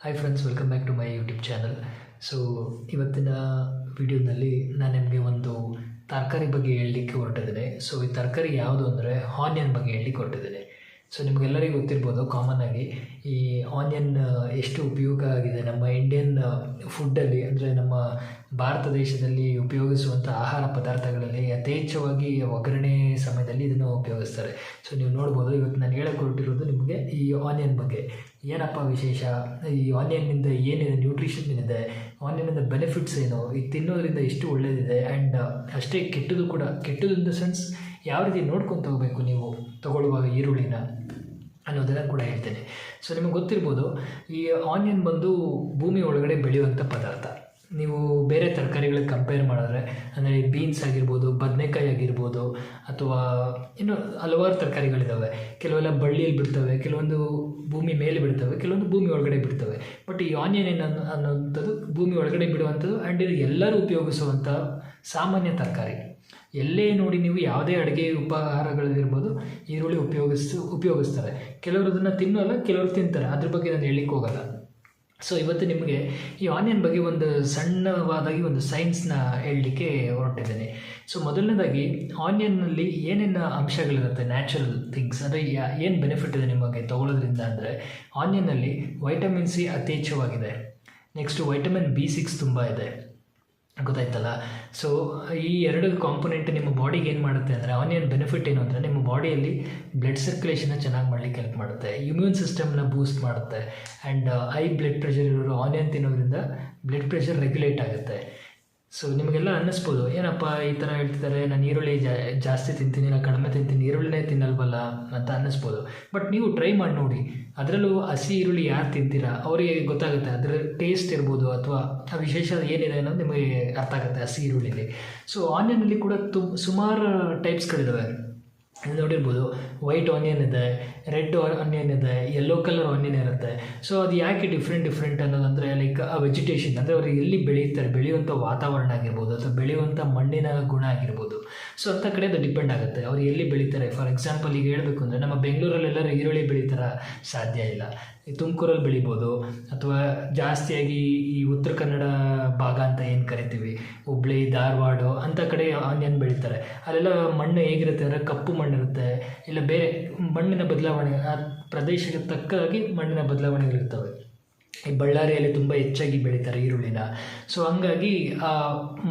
Hi friends welcome back to my YouTube channel so ಇವತ್ತಿನ ವಿಡಿಯೋನಲ್ಲಿ ನಾನು ನಿಮಗೆ ಒಂದು ತರಕಾರಿ ಬಗ್ಗೆ ಹೇಳಲಿಕ್ಕೆ ಹೊರಟಿದ್ದೇನೆ. ಸೊ ಈ ತರಕಾರಿ ಯಾವುದು ಅಂದರೆ ಆನಿಯನ್ ಬಗ್ಗೆ ಹೇಳಲಿಕ್ಕೆ ಹೊರಟಿದ್ದೇನೆ. ಸೊ ನಿಮಗೆಲ್ಲರಿಗೂ ಗೊತ್ತಿರ್ಬೋದು ಕಾಮನ್ ಆಗಿ ಈ ಆನಿಯನ್ ಎಷ್ಟು ಉಪಯೋಗ ಆಗಿದೆ ನಮ್ಮ ಇಂಡಿಯನ್ ಫುಡ್ಡಲ್ಲಿ ಅಂದರೆ ನಮ್ಮ ಭಾರತ ದೇಶದಲ್ಲಿ ಉಪಯೋಗಿಸುವಂಥ ಆಹಾರ ಪದಾರ್ಥಗಳಲ್ಲಿ ಯಥೇಚ್ಛವಾಗಿ ಒಗ್ಗರಣೆ ಸಮಯದಲ್ಲಿ ಇದನ್ನು ಉಪಯೋಗಿಸ್ತಾರೆ. ಸೊ ನೀವು ನೋಡ್ಬೋದು, ಇವತ್ತು ನಾನು ಹೇಳಕ್ಕೆ ಹೊರಟಿರೋದು ನಿಮಗೆ ಈ ಆನಿಯನ್ ಬಗ್ಗೆ. ಏನಪ್ಪ ವಿಶೇಷ? ಈ ಆನಿಯನ್ನಿಂದ ಏನಿದೆ? ನ್ಯೂಟ್ರಿಷನ್ ಏನಿದೆ? ಆನಿಯನ್ನಿಂದ ಬೆನಿಫಿಟ್ಸ್ ಏನು? ಇದು ತಿನ್ನೋದ್ರಿಂದ ಎಷ್ಟು ಒಳ್ಳೆಯದಿದೆ ಆ್ಯಂಡ್ ಅಷ್ಟೇ ಕೆಟ್ಟದು ಕೂಡ ಕೆಟ್ಟದು ಇನ್ ದ ಸೆನ್ಸ್ ಯಾವ ರೀತಿ ನೋಡ್ಕೊಂಡು ತಗೋಬೇಕು ನೀವು ತಗೊಳ್ಳುವಾಗ ಈರುಳ್ಳಿನ ಅನ್ನೋದನ್ನು ಕೂಡ ಹೇಳ್ತೇನೆ. ಸೊ ನಿಮಗೆ ಗೊತ್ತಿರ್ಬೋದು, ಈ ಆನಿಯನ್ ಬಂದು ಭೂಮಿ ಒಳಗಡೆ ಬೆಳೆಯುವಂಥ ಪದಾರ್ಥ. ನೀವು ಬೇರೆ ತರಕಾರಿಗಳಿಗೆ ಕಂಪೇರ್ ಮಾಡಿದ್ರೆ, ಅಂದರೆ ಬೀನ್ಸ್ ಆಗಿರ್ಬೋದು, ಬದನೆಕಾಯಿ ಆಗಿರ್ಬೋದು, ಅಥವಾ ಇನ್ನು ಹಲವಾರು ತರಕಾರಿಗಳಿದ್ದಾವೆ ಕೆಲವೆಲ್ಲ ಬಳ್ಳಿಯಲ್ಲಿ ಬಿಡ್ತವೆ, ಕೆಲವೊಂದು ಭೂಮಿ ಮೇಲೆ ಬಿಡ್ತವೆ, ಕೆಲವೊಂದು ಭೂಮಿ ಒಳಗಡೆ ಬಿಡ್ತವೆ. ಬಟ್ ಈ ಆನಿಯನ್ ಏನು ಅನ್ನೋ ಅನ್ನೋಂಥದ್ದು, ಭೂಮಿ ಒಳಗಡೆ ಬಿಡುವಂಥದ್ದು ಆ್ಯಂಡ್ ಇದು ಎಲ್ಲರೂ ಉಪಯೋಗಿಸುವಂಥ ಸಾಮಾನ್ಯ ತರಕಾರಿ. ಎಲ್ಲೇ ನೋಡಿ ನೀವು ಯಾವುದೇ ಅಡುಗೆ ಉಪಹಾರಗಳಿರ್ಬೋದು, ಈರುಳ್ಳಿ ಉಪಯೋಗಿಸ್ ಉಪಯೋಗಿಸ್ತಾರೆ. ಕೆಲವರು ಅದನ್ನು ತಿನ್ನೋಲ್ಲ, ಕೆಲವರು ತಿಂತಾರೆ. ಅದ್ರ ಬಗ್ಗೆ ನಾನು ಹೇಳಲಿಕ್ಕೆ ಹೋಗಲ್ಲ. ಸೊ ಇವತ್ತು ನಿಮಗೆ ಈ ಆನಿಯನ್ ಬಗ್ಗೆ ಒಂದು ಸಣ್ಣವಾದಾಗಿ ಒಂದು ಸೈನ್ಸ್ನ ಹೇಳಲಿಕ್ಕೆ ಹೊರಟಿದ್ದೇನೆ. ಸೊ ಮೊದಲನೇದಾಗಿ, ಆನಿಯನ್ನಲ್ಲಿ ಏನೇನು ಅಂಶಗಳಿರುತ್ತೆ ನ್ಯಾಚುರಲ್ ಥಿಂಗ್ಸ್ ಅಂದರೆ ಏನು ಬೆನಿಫಿಟ್ ಇದೆ ನಿಮಗೆ ತಗೊಳ್ಳೋದ್ರಿಂದ ಅಂದರೆ, ಆನಿಯನ್ನಲ್ಲಿ ವೈಟಮಿನ್ ಸಿ ಯಥೇಚ್ಛವಾಗಿದೆ ನೆಕ್ಸ್ಟು ವೈಟಮಿನ್ ಬಿ ಸಿಕ್ಸ್ ತುಂಬ ಇದೆ. ಗೊತ್ತಾಯ್ತಲ್ಲ? ಸೊ ಈ ಎರಡು ಕಾಂಪೊನೆಂಟ್ ನಿಮ್ಮ ಬಾಡಿಗೆ ಏನು ಮಾಡುತ್ತೆ ಅಂದರೆ ಆನಿಯನ್ ಬೆನಿಫಿಟ್ ಏನು ಅಂದರೆ, ನಿಮ್ಮ ಬಾಡಿಯಲ್ಲಿ ಬ್ಲಡ್ ಸರ್ಕ್ಯುಲೇಷನ್ನ ಚೆನ್ನಾಗಿ ಮಾಡಲಿಕ್ಕೆ ಹೆಲ್ಪ್ ಮಾಡುತ್ತೆ. ಇಮ್ಯೂನ್ ಸಿಸ್ಟಮ್ನ ಬೂಸ್ಟ್ ಮಾಡುತ್ತೆ. ಆ್ಯಂಡ್ ಹೈ ಬ್ಲಡ್ ಪ್ರೆಷರ್ ಇರೋರು ಆನಿಯನ್ ತಿನ್ನೋದ್ರಿಂದ ಬ್ಲಡ್ ಪ್ರೆಷರ್ ರೆಗ್ಯುಲೇಟ್ ಆಗುತ್ತೆ. ಸೊ ನಿಮಗೆಲ್ಲ ಅನ್ನಿಸ್ಬೋದು, ಏನಪ್ಪ ಈ ಥರ ಹೇಳ್ತಿದ್ದಾರೆ ನಾನು ಈರುಳ್ಳಿ ಜಾಸ್ತಿ ತಿಂತೀನಿ, ನಾನು ಕಡಿಮೆ ತಿಂತೀನಿ, ಈರುಳ್ಳಿನೇ ತಿನ್ನಲ್ವಲ್ಲ ಅಂತ ಅನ್ನಿಸ್ಬೋದು. ಬಟ್ ನೀವು ಟ್ರೈ ಮಾಡಿ ನೋಡಿ, ಅದರಲ್ಲೂ ಹಸಿ ಈರುಳ್ಳಿ ಯಾರು ತಿಂತೀರಾ? ಅವರಿಗೆ ಗೊತ್ತಾಗುತ್ತೆ, ಅದರ ಟೇಸ್ಟ್ ಇರ್ಬೋದು ಅಥವಾ ಆ ವಿಶೇಷ ಏನಿದೆ ಅನ್ನೋದು ನಿಮಗೆ ಅರ್ಥ ಆಗುತ್ತೆ ಹಸಿ ಈರುಳ್ಳಿಲಿ. ಸೊ ಆನ್ಲೈನಲ್ಲಿ ಕೂಡ ತುಂಬ ಸುಮಾರು ಟೈಪ್ಸ್ಗಳಿದ್ದಾವೆ ನೀವು ನೋಡಿರ್ಬೋದು ವೈಟ್ ಆನಿಯನ್ ಇದೆ ರೆಡ್ ಆನಿಯನ್ ಇದೆ ಯೆಲ್ಲೋ ಕಲರ್ ಆನಿಯನ್ ಇರುತ್ತೆ. ಸೊ ಅದು ಯಾಕೆ ಡಿಫ್ರೆಂಟ್ ಡಿಫ್ರೆಂಟ್ ಅನ್ನೋದಂದರೆ ಲೈಕ್ ಆ ವೆಜಿಟೇಷನ್ ಅಂದರೆ ಅವರು ಎಲ್ಲಿ ಬೆಳೆಯುತ್ತಾರೆ, ಬೆಳೆಯುವಂಥ ವಾತಾವರಣ ಆಗಿರ್ಬೋದು, ಅಥವಾ ಬೆಳೆಯುವಂಥ ಮಣ್ಣಿನ ಗುಣ ಆಗಿರ್ಬೋದು. ಸೊ ಅಂಥ ಕಡೆ ಅದು ಡಿಪೆಂಡ್ ಆಗುತ್ತೆ, ಅವ್ರು ಎಲ್ಲಿ ಬೆಳೀತಾರೆ. ಫಾರ್ ಎಕ್ಸಾಂಪಲ್ ಈಗ ಹೇಳಬೇಕು ಅಂದರೆ, ನಮ್ಮ ಬೆಂಗಳೂರಲ್ಲೆಲ್ಲರೂ ಈರುಳ್ಳಿ ಬೆಳೀತಾರ? ಸಾಧ್ಯ ಇಲ್ಲ. ತುಮಕೂರಲ್ಲಿ ಬೆಳಿಬೋದು, ಅಥವಾ ಜಾಸ್ತಿಯಾಗಿ ಈ ಉತ್ತರ ಕನ್ನಡ ಭಾಗ ಅಂತ ಏನು ಕರಿತೀವಿ? ಹುಬ್ಳಿ, ಧಾರವಾಡ ಅಂಥ ಕಡೆ ಆನಿಯನ್ ಬೆಳೀತಾರೆ. ಅಲ್ಲೆಲ್ಲ ಮಣ್ಣು ಹೇಗಿರುತ್ತೆ ಅಂದರೆ, ಕಪ್ಪು ಮಣ್ಣಿರುತ್ತೆ ಇಲ್ಲ ಬೇರೆ ಮಣ್ಣಿನ ಬದಲಾವಣೆ, ಆ ಪ್ರದೇಶಕ್ಕೆ ತಕ್ಕಾಗಿ ಮಣ್ಣಿನ ಬದಲಾವಣೆಗಳಿರ್ತವೆ. ಈ ಬಳ್ಳಾರಿಯಲ್ಲಿ ತುಂಬ ಹೆಚ್ಚಾಗಿ ಬೆಳೀತಾರೆ ಈರುಳ್ಳಿನ. ಸೊ ಹಂಗಾಗಿ ಆ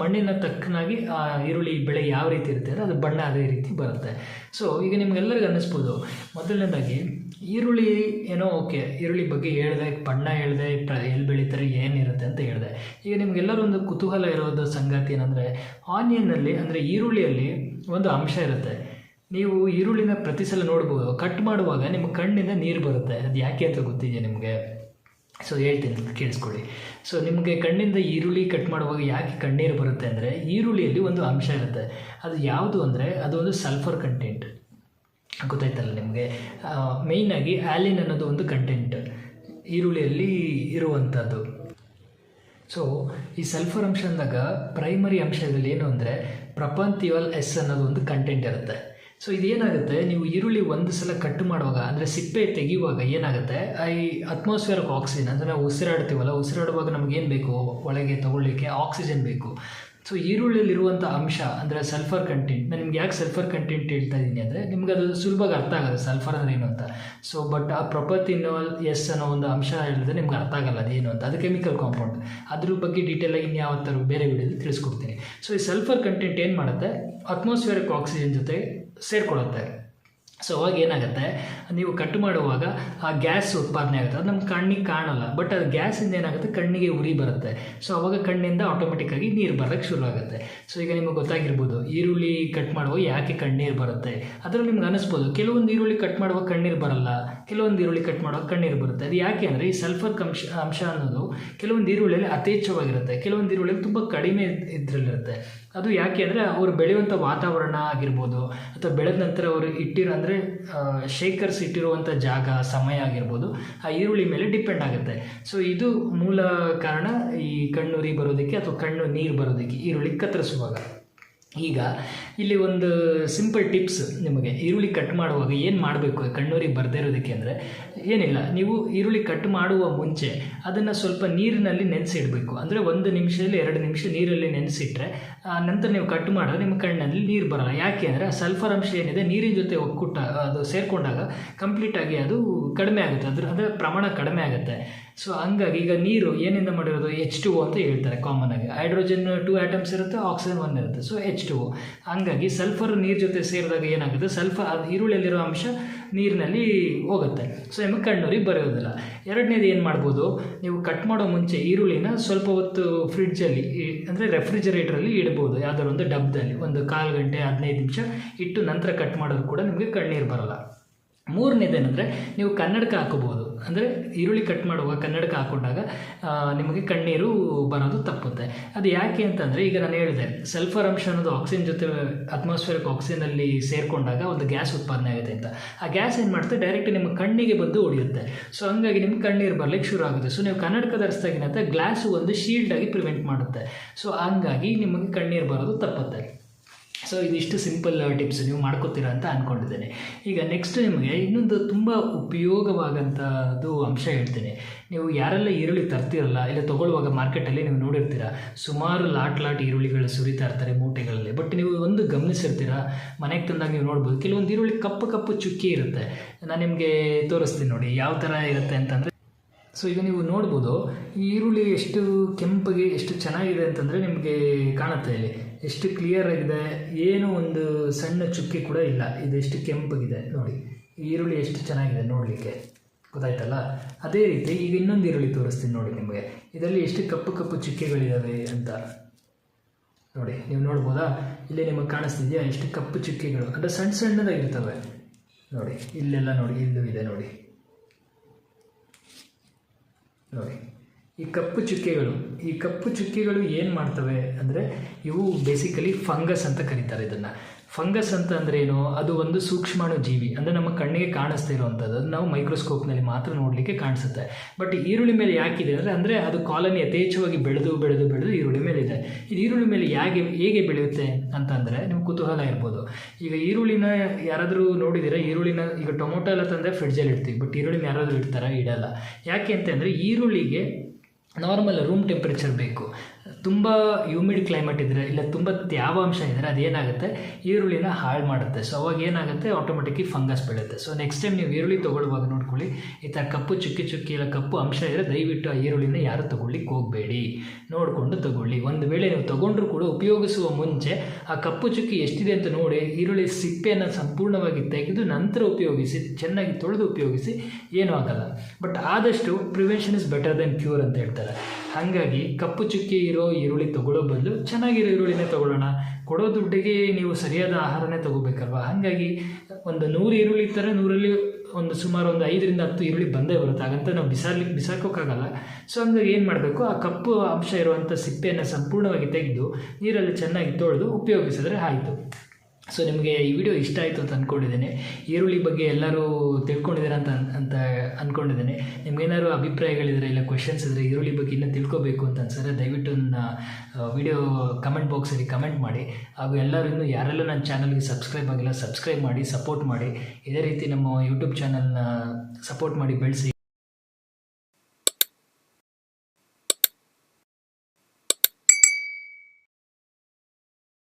ಮಣ್ಣಿನ ತಕ್ಕನಾಗಿ ಆ ಈರುಳ್ಳಿ ಬೆಳೆ ಯಾವ ರೀತಿ ಇರುತ್ತೆ ಅಂದರೆ ಅದು ಬಣ್ಣ ಅದೇ ರೀತಿ ಬರುತ್ತೆ. ಸೊ ಈಗ ನಿಮ್ಗೆಲ್ಲರಿಗೂ ಅನ್ನಿಸ್ಬೋದು, ಮೊದಲನೇದಾಗಿ ಈರುಳ್ಳಿ ಏನೋ ಓಕೆ, ಈರುಳ್ಳಿ ಬಗ್ಗೆ ಹೇಳಿದೆ, ಬಣ್ಣ ಹೇಳಿದೆ, ಪ್ರ ಎಲ್ಲಿ ಬೆಳೀತಾರೆ ಏನಿರುತ್ತೆ ಅಂತ ಹೇಳಿದೆ. ಈಗ ನಿಮಗೆಲ್ಲರೂ ಒಂದು ಕುತೂಹಲ ಇರೋದು ಸಂಗತಿ ಏನಂದರೆ, ಆನಿಯನ್ನಲ್ಲಿ ಅಂದರೆ ಈರುಳ್ಳಿಯಲ್ಲಿ ಒಂದು ಅಂಶ ಇರುತ್ತೆ. ನೀವು ಈರುಳ್ಳಿನ ಪ್ರತಿ ಸಲ ನೋಡ್ಬೋದು. ಕಟ್ ಮಾಡುವಾಗ ನಿಮ್ಮ ಕಣ್ಣಿಂದ ನೀರು ಬರುತ್ತೆ. ಅದು ಯಾಕೆ ಅಂತ ಗೊತ್ತಿದೆಯಾ ನಿಮಗೆ? ಸೊ ಹೇಳ್ತೀನಿ ಕೇಳಿಸ್ಕೊಳ್ಳಿ. ಸೊ ನಿಮಗೆ ಕಣ್ಣಿಂದ ಈರುಳ್ಳಿ ಕಟ್ ಮಾಡುವಾಗ ಯಾಕೆ ಕಣ್ಣೀರು ಬರುತ್ತೆ ಅಂದರೆ ಈರುಳ್ಳಿಯಲ್ಲಿ ಒಂದು ಅಂಶ ಇರುತ್ತೆ. ಅದು ಯಾವುದು ಅಂದರೆ ಅದು ಒಂದು ಸಲ್ಫರ್ ಕಂಟೆಂಟ್ ಗೊತ್ತಾಯ್ತಲ್ಲ ನಿಮಗೆ? ಮೇಯ್ನಾಗಿ ಆ್ಯಲಿನ್ ಅನ್ನೋದು ಒಂದು ಕಂಟೆಂಟ್ ಈರುಳ್ಳಿಯಲ್ಲಿ ಇರುವಂಥದ್ದು ಸೊ ಈ ಸಲ್ಫರ್ ಅಂಶ ಅಂದಾಗ ಪ್ರೈಮರಿ ಅಂಶದಲ್ಲಿ ಏನು ಅಂದರೆ ಪ್ರಪಂತಿವಲ್ ಎಸ್ ಅನ್ನೋದು ಒಂದು ಕಂಟೆಂಟ್ ಇರುತ್ತೆ. ಸೊ ಇದೇನಾಗುತ್ತೆ? ನೀವು ಈರುಳ್ಳಿ ಒಂದು ಸಲ ಕಟ್ ಮಾಡುವಾಗ, ಅಂದರೆ ಸಿಪ್ಪೆ ತೆಗೆಯುವಾಗ ಏನಾಗುತ್ತೆ? ಈ ಅಟ್ಮಾಸ್ಫಿಯರ್ಗೆ ಆಕ್ಸಿಜನ್ ಅಂದರೆ ನಾವು ಉಸಿರಾಡ್ತೀವಲ್ಲ, ಉಸಿರಾಡುವಾಗ ನಮಗೇನು ಬೇಕು? ಒಳಗೆ ತಗೊಳ್ಳಿಕ್ಕೆ ಆಕ್ಸಿಜನ್ ಬೇಕು. ಸೊ ಈರುಳ್ಳಿಯಲ್ಲಿರುವಂಥ ಅಂಶ, ಅಂದರೆ ಸಲ್ಫರ್ ಕಂಟೆಂಟ್ ನಾನು ನಿಮ್ಗೆ ಯಾಕೆ ಸಲ್ಫರ್ ಕಂಟೆಂಟ್ ಹೇಳ್ತಾ ಇದ್ದೀನಿ ಅಂದರೆ ನಿಮ್ಗೆ ಅದು ಸುಲಭವಾಗಿ ಅರ್ಥ ಆಗೋದು ಸಲ್ಫರ್ ಅಂದರೆ ಏನು ಅಂತ. ಸೊ ಬಟ್ ಆ ಪ್ರೊಪತಿನೋಲ್ ಎಸ್ ಅನ್ನೋ ಒಂದು ಅಂಶ ಹೇಳಿದ್ರೆ ನಿಮ್ಗೆ ಅರ್ಥ ಆಗಲ್ಲ ಅದೇನು ಅಂತ. ಅದು ಕೆಮಿಕಲ್ ಕಾಂಪೌಂಡ್ ಅದ್ರ ಬಗ್ಗೆ ಡೀಟೇಲಾಗಿ ಇನ್ಯಾವತ್ತಾರು ಬೇರೆ ವಿಡಿಯೋದಲ್ಲಿ ತಿಳಿಸ್ಕೊಡ್ತೀನಿ. ಸೊ ಈ ಸಲ್ಫರ್ ಕಂಟೆಂಟ್ ಏನು ಮಾಡುತ್ತೆ? ಅಟ್ಮಾಸ್ಫಿಯರಿಕ್ ಆಕ್ಸಿಜನ್ ಜೊತೆ ಸೇರಿಕೊಳ್ಳುತ್ತೆ ಸೊ ಅವಾಗ ಏನಾಗುತ್ತೆ? ನೀವು ಕಟ್ ಮಾಡುವಾಗ ಆ ಗ್ಯಾಸ್ ಉತ್ಪಾದನೆ ಆಗುತ್ತೆ. ಅದು ನಮ್ಮ ಕಣ್ಣಿಗೆ ಕಾಣಲ್ಲ. ಬಟ್ ಅದು ಗ್ಯಾಸಿಂದ ಏನಾಗುತ್ತೆ? ಕಣ್ಣಿಗೆ ಉರಿ ಬರುತ್ತೆ. ಸೊ ಅವಾಗ ಕಣ್ಣಿಂದ ಆಟೋಮೆಟಿಕ್ಕಾಗಿ ನೀರು ಬರೋಕ್ಕೆ ಶುರು ಆಗುತ್ತೆ. ಸೊ ಈಗ ನಿಮಗೆ ಗೊತ್ತಾಗಿರ್ಬೋದು, ಈರುಳ್ಳಿ ಕಟ್ ಮಾಡುವಾಗ ಯಾಕೆ ಕಣ್ಣೀರು ಬರುತ್ತೆ? ಅದರಲ್ಲಿ ನಿಮ್ಗೆ ಅನಿಸ್ಬೋದು, ಕೆಲವೊಂದು ಈರುಳ್ಳಿ ಕಟ್ ಮಾಡುವಾಗ ಕಣ್ಣೀರು ಬರಲ್ಲ. ಕೆಲವೊಂದು ಈರುಳ್ಳಿ ಕಟ್ ಮಾಡುವಾಗ ಕಣ್ಣೀರು ಬರುತ್ತೆ. ಅದು ಯಾಕೆ ಅಂದರೆ, ಈ ಸಲ್ಫರ್ ಅಂಶ ಅಂಶ ಅನ್ನೋದು ಕೆಲವೊಂದು ಈರುಳ್ಳಿಯಲ್ಲಿ ಯಥೇಚ್ಛವಾಗಿರುತ್ತೆ ಕೆಲವೊಂದು ಈರುಳ್ಳಿಯಲ್ಲಿ ತುಂಬ ಕಡಿಮೆ ಇದರಲ್ಲಿರುತ್ತೆ. ಅದು ಯಾಕೆ ಅಂದರೆ ಅವರು ಬೆಳೆಯುವಂಥ ವಾತಾವರಣ ಆಗಿರ್ಬೋದು ಅಥವಾ ಬೆಳೆದ ನಂತರ ಅವರು ಇಟ್ಟಿರೋ ಅಂದರೆ ಶೇಖರ್ಸ್ ಇಟ್ಟಿರುವಂಥ ಜಾಗ, ಸಮಯ ಆಗಿರ್ಬೋದು, ಆ ಈರುಳ್ಳಿ ಮೇಲೆ ಡಿಪೆಂಡ್ ಆಗುತ್ತೆ. ಸೊ ಇದು ಮೂಲ ಕಾರಣ ಈ ಕಣ್ಣುರಿ ಬರೋದಕ್ಕೆ ಅಥವಾ ಕಣ್ಣು ನೀರು ಬರೋದಕ್ಕೆ, ಈರುಳ್ಳಿ ಕತ್ತರಿಸುವಾಗ. ಈಗ ಇಲ್ಲಿ ಒಂದು ಸಿಂಪಲ್ ಟಿಪ್ಸ್ ನಿಮಗೆ. ಈರುಳ್ಳಿ ಕಟ್ ಮಾಡುವಾಗ ಏನು ಮಾಡಬೇಕು? ಕಣ್ಣೂರಿಗೆ ಬರದೇ ಇರೋದಕ್ಕೆ ಅಂದರೆ ಏನಿಲ್ಲ, ನೀವು ಈರುಳ್ಳಿ ಕಟ್ ಮಾಡುವ ಮುಂಚೆ ಅದನ್ನು ಸ್ವಲ್ಪ ನೀರಿನಲ್ಲಿ ನೆನೆಸಿಡಬೇಕು. ಅಂದರೆ ಒಂದು ನಿಮಿಷದಲ್ಲಿ ಎರಡು ನಿಮಿಷ ನೀರಲ್ಲಿ ನೆನೆಸಿಟ್ರೆ ನಂತರ ನೀವು ಕಟ್ ಮಾಡಿದ್ರೆ ನಿಮ್ಮ ಕಣ್ಣಲ್ಲಿ ನೀರು ಬರಲ್ಲ. ಯಾಕೆ ಅಂದರೆ ಸಲ್ಫರ್ ಅಂಶ ಏನಿದೆ, ನೀರಿನ ಜೊತೆ ಒಕ್ಕುಟ್ಟ, ಅದು ಸೇರಿಕೊಂಡಾಗ ಕಂಪ್ಲೀಟಾಗಿ ಅದು ಕಡಿಮೆ ಆಗುತ್ತೆ. ಅದ್ರ ಅದರ ಪ್ರಮಾಣ ಕಡಿಮೆ ಆಗುತ್ತೆ. ಸೊ ಹಂಗಾಗಿ ಈಗ ನೀರು ಏನಿಂದ ಮಾಡಿರೋದು? ಎಚ್ ಟು ಅಂತ ಹೇಳ್ತಾರೆ ಕಾಮನ್ ಆಗಿ. ಹೈಡ್ರೋಜನ್ ಟು ಆಟಮ್ಸ್ ಇರುತ್ತೆ ಆಕ್ಸಿಜನ್ ಒನ್ ಇರುತ್ತೆ. ಸೊ ಎಚ್ ಹಂಗಾಗಿ ಸಲ್ಫರ್ ನೀರು ಜೊತೆ ಸೇರಿದಾಗ ಏನಾಗುತ್ತೆ? ಸಲ್ಫರ್ ಅದು ಈರುಳ್ಳಿಯಲ್ಲಿರೋ ಅಂಶ ನೀರಿನಲ್ಲಿ ಹೋಗುತ್ತೆ. ಸೊ ನಿಮಗೆ ಕಣ್ಣೂರಿಗೆ ಬರೋದಿಲ್ಲ. ಎರಡನೇದು ಏನು ಮಾಡ್ಬೋದು? ನೀವು ಕಟ್ ಮಾಡೋ ಮುಂಚೆ ಈರುಳ್ಳಿನ ಸ್ವಲ್ಪ ಹೊತ್ತು ಫ್ರಿಡ್ಜಲ್ಲಿ ಅಂದರೆ ರೆಫ್ರಿಜರೇಟ್ರಲ್ಲಿ ಇಡ್ಬೋದು. ಯಾವುದಾದ್ರು ಒಂದು ಡಬ್ದಲ್ಲಿ ಒಂದು ಕಾಲು ಗಂಟೆ, ಹದಿನೈದು ನಿಮಿಷ ಇಟ್ಟು ನಂತರ ಕಟ್ ಮಾಡೋದು ಕೂಡ ನಿಮಗೆ ಕಣ್ಣೀರು ಬರಲ್ಲ. ಮೂರನೇದೇನೆಂದರೆ, ನೀವು ಕನ್ನಡಕ ಹಾಕೋಬೋದು ಅಂದರೆ ಈರುಳ್ಳಿ ಕಟ್ ಮಾಡುವಾಗ, ಕನ್ನಡಕ ಹಾಕೊಂಡಾಗ ನಿಮಗೆ ಕಣ್ಣೀರು ಬರೋದು ತಪ್ಪುತ್ತೆ. ಅದು ಯಾಕೆ ಅಂತಂದರೆ, ಈಗ ನಾನು ಹೇಳಿದೆ ಸಲ್ಫರ್ ಅಂಶ ಅನ್ನೋದು ಆಕ್ಸಿಜನ್ ಜೊತೆ ಅಟ್ಮಾಸ್ಫಿಯರಿಕ್ ಆಕ್ಸಿಜನಲ್ಲಿ ಸೇರಿಕೊಂಡಾಗ ಒಂದು ಗ್ಯಾಸ್ ಉತ್ಪಾದನೆ ಆಗುತ್ತೆ ಅಂತ. ಆ ಗ್ಯಾಸ್ ಏನು ಮಾಡುತ್ತೆ? ಡೈರೆಕ್ಟ್ ನಿಮ್ಮ ಕಣ್ಣಿಗೆ ಬಂದು ಉಳಿಯುತ್ತೆ. ಸೊ ಹಂಗಾಗಿ ನಿಮ್ಮ ಕಣ್ಣೀರು ಬರಲಿಕ್ಕೆ ಶುರು ಆಗುತ್ತೆ. ಸೊ ನೀವು ಕನ್ನಡಕ ಧರಿಸ್ದಾಗಿನಂತ ಗ್ಲಾಸು ಒಂದು ಶೀಲ್ಡಾಗಿ ಪ್ರಿವೆಂಟ್ ಮಾಡುತ್ತೆ. ಸೊ ಹಂಗಾಗಿ ನಿಮಗೆ ಕಣ್ಣೀರು ಬರೋದು ತಪ್ಪುತ್ತೆ. ಸೊ ಇದಿಷ್ಟು ಸಿಂಪಲ್ ಟಿಪ್ಸ್ ನೀವು ಮಾಡ್ಕೋತೀರಾ ಅಂತ ಅಂದ್ಕೊಂಡಿದ್ದೇನೆ ಈಗ ನೆಕ್ಸ್ಟ್ ನಿಮಗೆ ಇನ್ನೊಂದು ತುಂಬ ಉಪಯೋಗವಾದಂಥದ್ದು ಅಂಶ ಹೇಳ್ತೀನಿ. ನೀವು ಯಾರೆಲ್ಲ ಈರುಳ್ಳಿ ತರ್ತಿರಲ್ಲ, ಇಲ್ಲ ತೊಗೊಳ್ಳುವಾಗ ಮಾರ್ಕೆಟಲ್ಲಿ ನೀವು ನೋಡಿರ್ತೀರ, ಸುಮಾರು ಲಾಟ್ ಲಾಟ್ ಈರುಳ್ಳಿಗಳು ಸುರಿತಾ ಇರ್ತಾರೆ ಮೂಟೆಗಳಲ್ಲಿ. ಬಟ್ ನೀವು ಒಂದು ಗಮನಿಸಿರ್ತೀರ, ಮನೆಗೆ ತಂದಾಗ ನೀವು ನೋಡ್ಬೋದು, ಕೆಲವೊಂದು ಈರುಳ್ಳಿ ಕಪ್ಪು ಕಪ್ಪು ಚುಕ್ಕಿ ಇರುತ್ತೆ. ನಾನು ನಿಮಗೆ ತೋರಿಸ್ತೀನಿ ನೋಡಿ, ಯಾವ ಥರ ಇರುತ್ತೆ ಅಂತಂದರೆ. ಸೊ ಈಗ ನೀವು ನೋಡ್ಬೋದು, ಈರುಳ್ಳಿ ಎಷ್ಟು ಕೆಂಪಗೆ, ಎಷ್ಟು ಚೆನ್ನಾಗಿದೆ ಅಂತಂದರೆ ನಿಮಗೆ ಕಾಣುತ್ತೆ ಇಲ್ಲಿ. ಎಷ್ಟು ಕ್ಲಿಯರ್ ಆಗಿದೆ? ಏನು ಒಂದು ಸಣ್ಣ ಚುಕ್ಕಿ ಕೂಡ ಇಲ್ಲ. ಇದು ಎಷ್ಟು ಕೆಂಪಗಿದೆ ನೋಡಿ. ಈರುಳ್ಳಿ ಎಷ್ಟು ಚೆನ್ನಾಗಿದೆ ನೋಡಲಿಕ್ಕೆ. ಗೊತ್ತಾಯ್ತಲ್ಲ? ಅದೇ ರೀತಿ ಈಗ ಇನ್ನೊಂದು ಈರುಳ್ಳಿ ತೋರಿಸ್ತೀನಿ ನೋಡಿ ನಿಮಗೆ. ಇದರಲ್ಲಿ ಎಷ್ಟು ಕಪ್ಪು ಕಪ್ಪು ಚುಕ್ಕಿಗಳಿದ್ದಾವೆ ಅಂತ. ನೋಡಿ, ನೀವು ನೋಡ್ಬೋದಾ? ಇಲ್ಲಿ ನಿಮಗೆ ಕಾಣಿಸ್ತಿದೆಯಾ? ಎಷ್ಟು ಕಪ್ಪು ಚುಕ್ಕಿಗಳು. ಅಂದರೆ ಸಣ್ಣ ಸಣ್ಣದಾಗಿರ್ತವೆ. ನೋಡಿ, ಇಲ್ಲೆಲ್ಲ ನೋಡಿ, ಇಲ್ಲೂ ಇದೆ ನೋಡಿ. ನೋಡಿ. ಈ ಕಪ್ಪು ಚುಕ್ಕೆಗಳು, ಈ ಕಪ್ಪು ಚುಕ್ಕೆಗಳು ಏನು ಮಾಡ್ತವೆ ಅಂದರೆ ಇವು ಬೇಸಿಕಲಿ ಫಂಗಸ್ ಅಂತ ಕರೀತಾರೆ ಇದನ್ನು. ಫಂಗಸ್ ಅಂತ ಅಂದ್ರೆ ಏನು? ಅದು ಒಂದು ಸೂಕ್ಷ್ಮಾಣು ಜೀವಿ. ಅಂದರೆ ನಮ್ಮ ಕಣ್ಣಿಗೆ ಕಾಣಿಸ್ತಾ ಇರುವಂಥದ್ದು ನಾವು ಮೈಕ್ರೋಸ್ಕೋಪ್ನಲ್ಲಿ ಮಾತ್ರ ನೋಡಲಿಕ್ಕೆ ಕಾಣಿಸುತ್ತೆ. ಬಟ್ ಈರುಳ್ಳಿ ಮೇಲೆ ಯಾಕಿದೆ ಅಂದರೆ ಅಂದರೆ ಅದು ಕಾಲನಿ ಯಥೇಚ್ಛವಾಗಿ ಬೆಳೆದು ಬೆಳೆದು ಬೆಳೆದು ಈರುಳ್ಳಿ ಮೇಲೆ ಇದೆ. ಇದು ಈರುಳ್ಳಿ ಮೇಲೆ ಹೇಗೆ ಹೇಗೆ ಬೆಳೆಯುತ್ತೆ ಅಂತಂದರೆ ನಿಮ್ಗೆ ಕುತೂಹಲ ಇರ್ಬೋದು. ಈಗ ಈರುಳ್ಳಿನ ಯಾರಾದರೂ ನೋಡಿದರೆ? ಈರುಳ್ಳಿನ ಈಗ ಟೊಮೊಟೊ ಎಲ್ಲ ತಂದರೆ ಫ್ರಿಡ್ಜಲ್ಲಿ ಇಡ್ತೀವಿ. ಬಟ್ ಈರುಳ್ಳಿನ ಯಾರಾದರೂ ಇಡ್ತಾರೆ? ಇಡಲ್ಲ. ಯಾಕೆ ಅಂತಂದರೆ ಈರುಳ್ಳಿಗೆ ನಾರ್ಮಲ್ ರೂಮ್ ಟೆಂಪ್ರೇಚರ್ ಬೇಕು. ತುಂಬ ಹ್ಯೂಮಿಡ್ ಕ್ಲೈಮೇಟ್ ಇದ್ದರೆ ಇಲ್ಲ ತುಂಬ ತ್ಯಾವಾಂಶ ಇದ್ದರೆ ಅದೇನಾಗುತ್ತೆ? ಈರುಳ್ಳಿನ ಹಾಳು ಮಾಡುತ್ತೆ. ಸೊ ಅವಾಗ ಏನಾಗುತ್ತೆ? ಆಟೋಮೆಟಿಕ್ಲಿ ಫಂಗಸ್ ಬೆಳೆಯುತ್ತೆ. ಸೊ ನೆಕ್ಸ್ಟ್ ಟೈಮ್ ನೀವು ಈರುಳ್ಳಿ ತೊಗೊಳ್ಳುವಾಗ ನೋಡ್ಕೊಳ್ಳಿ. ಈ ಥರ ಕಪ್ಪು, ಚುಕ್ಕಿ ಚುಕ್ಕಿ ಇಲ್ಲ ಕಪ್ಪು ಅಂಶ ಇದ್ದರೆ ದಯವಿಟ್ಟು ಆ ಈರುಳ್ಳಿನ ಯಾರು ತೊಗೊಳ್ಳಿಕ್ಕೆ ಹೋಗಬೇಡಿ. ನೋಡಿಕೊಂಡು ತಗೊಳ್ಳಿ. ಒಂದು ವೇಳೆ ನೀವು ತೊಗೊಂಡ್ರೂ ಕೂಡ ಉಪಯೋಗಿಸುವ ಮುಂಚೆ ಆ ಕಪ್ಪು, ಚುಕ್ಕಿ ಎಷ್ಟಿದೆ ಅಂತ ನೋಡಿ, ಈರುಳ್ಳಿ ಸಿಪ್ಪೆಯನ್ನು ಸಂಪೂರ್ಣವಾಗಿ ತೆಗೆದು ನಂತರ ಉಪಯೋಗಿಸಿ, ಚೆನ್ನಾಗಿ ತೊಳೆದು ಉಪಯೋಗಿಸಿ ಏನೂ ಆಗಲ್ಲ. ಬಟ್ ಆದಷ್ಟು prevention is better than cure ಅಂತ ಹೇಳ್ತಾರೆ. ಹಾಗಾಗಿ ಕಪ್ಪು ಚುಕ್ಕಿ ಇರೋ ಈರುಳ್ಳಿ ತಗೊಳ್ಳೋ ಬದಲು ಚೆನ್ನಾಗಿರೋ ಈರುಳ್ಳಿನೇ ತಗೊಳ್ಳೋಣ. ಕೊಡೋ ದುಡ್ಡಿಗೆ ನೀವು ಸರಿಯಾದ ಆಹಾರನೇ ತಗೋಬೇಕಲ್ವ? ಹಾಗಾಗಿ ಒಂದು ನೂರು ಈರುಳ್ಳಿ ಥರ ನೂರಲ್ಲಿ ಒಂದು ಸುಮಾರು ಒಂದು ಐದರಿಂದ ಹತ್ತು ಈರುಳ್ಳಿ ಬಂದೇ ಬರುತ್ತೆ. ಹಾಗಂತ ನಾವು ಬಿಸಾಡ್ಲಿಕ್ಕೆ ಬಿಸಾಕೋಕ್ಕಾಗಲ್ಲ. ಸೊ ಹಂಗಾಗಿ ಏನು ಮಾಡಬೇಕು? ಆ ಕಪ್ಪು ಅಂಶ ಇರುವಂಥ ಸಿಪ್ಪೆಯನ್ನು ಸಂಪೂರ್ಣವಾಗಿ ತೆಗೆದು ನೀರಲ್ಲಿ ಚೆನ್ನಾಗಿ ತೊಳೆದು ಉಪಯೋಗಿಸಿದ್ರೆ ಆಯಿತು. ಸೊ ನಿಮಗೆ ಈ ವಿಡಿಯೋ ಇಷ್ಟ ಆಯಿತು ಅಂತ ಅಂದ್ಕೊಂಡಿದ್ದೀನಿ ಈರುಳ್ಳಿ ಬಗ್ಗೆ ಎಲ್ಲರೂ ತಿಳ್ಕೊಂಡಿದ್ದೀರಾ ಅಂತ ಅಂತ ಅಂದ್ಕೊಂಡಿದ್ದೇನೆ ನಿಮ್ಗೇನಾದ್ರು ಅಭಿಪ್ರಾಯಗಳಿದ್ರೆ ಇಲ್ಲ ಕ್ವೆಶನ್ಸ್ ಇದ್ದರೆ ಈರುಳ್ಳಿ ಬಗ್ಗೆ ಇನ್ನೂ ತಿಳ್ಕೊಬೇಕು ಅಂತ ಅನ್ಸಿದ್ರೆ ದಯವಿಟ್ಟು ನನ್ನ ವಿಡಿಯೋ ಕಮೆಂಟ್ ಬಾಕ್ಸಲ್ಲಿ ಕಮೆಂಟ್ ಮಾಡಿ. ಹಾಗೂ ಎಲ್ಲರೂ ಇನ್ನೂ ಯಾರೆಲ್ಲ ನನ್ನ ಚಾನಲ್ಗೆ ಸಬ್ಸ್ಕ್ರೈಬ್ ಆಗಿಲ್ಲ ಸಬ್ಸ್ಕ್ರೈಬ್ ಮಾಡಿ ಸಪೋರ್ಟ್ ಮಾಡಿ. ಇದೇ ರೀತಿ ನಮ್ಮ ಯೂಟ್ಯೂಬ್ ಚಾನಲ್ನ ಸಪೋರ್ಟ್ ಮಾಡಿ ಬೆಳೆಸಿ.